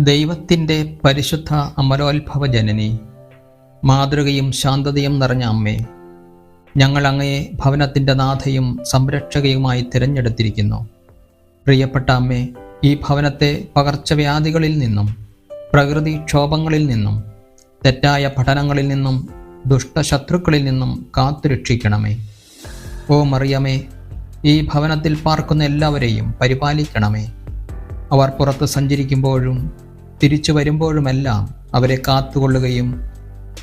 ദൈവത്തിന്റെ പരിശുദ്ധ അമരോത്ഭവ ജനനി മാതൃകയും ശാന്തതയും നിറഞ്ഞ അമ്മേ ഞങ്ങൾ അങ്ങയെ ഭവനത്തിന്റെ നാഥയും സംരക്ഷകയുമായി തിരഞ്ഞെടുത്തിരിക്കുന്നു. പ്രിയപ്പെട്ട അമ്മേ ഈ ഭവനത്തെ പകർച്ചവ്യാധികളിൽ നിന്നും പ്രകൃതി ക്ഷോഭങ്ങളിൽ നിന്നും തെറ്റായ പഠനങ്ങളിൽ നിന്നും ദുഷ്ടശത്രുക്കളിൽ നിന്നും കാത്തുരക്ഷിക്കണമേ. ഓ മറിയമേ ഈ ഭവനത്തിൽ പാർക്കുന്ന എല്ലാവരെയും പരിപാലിക്കണമേ. അവർ പുറത്ത് സഞ്ചരിക്കുമ്പോഴും തിരിച്ചു വരുമ്പോഴുമെല്ലാം അവരെ കാത്തുകൊള്ളുകയും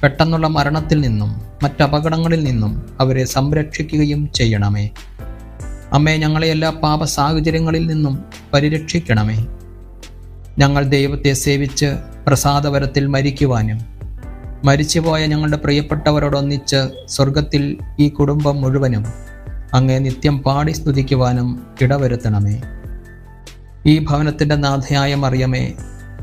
പെട്ടെന്നുള്ള മരണത്തിൽ നിന്നും മറ്റപകടങ്ങളിൽ നിന്നും അവരെ സംരക്ഷിക്കുകയും ചെയ്യണമേ. അമ്മേ ഞങ്ങളെ എല്ലാ പാപ സാഹചര്യങ്ങളിൽ നിന്നും പരിരക്ഷിക്കണമേ. ഞങ്ങൾ ദൈവത്തെ സേവിച്ച് പ്രസാദവരത്തിൽ മരിക്കുവാനും മരിച്ചുപോയ ഞങ്ങളുടെ പ്രിയപ്പെട്ടവരോടൊന്നിച്ച് സ്വർഗത്തിൽ ഈ കുടുംബം മുഴുവനും അങ്ങേ നിത്യം പാടി സ്തുതിക്കുവാനും ഇടവരുത്തണമേ. ഈ ഭവനത്തിന്റെ നാഥയായ മറിയമേ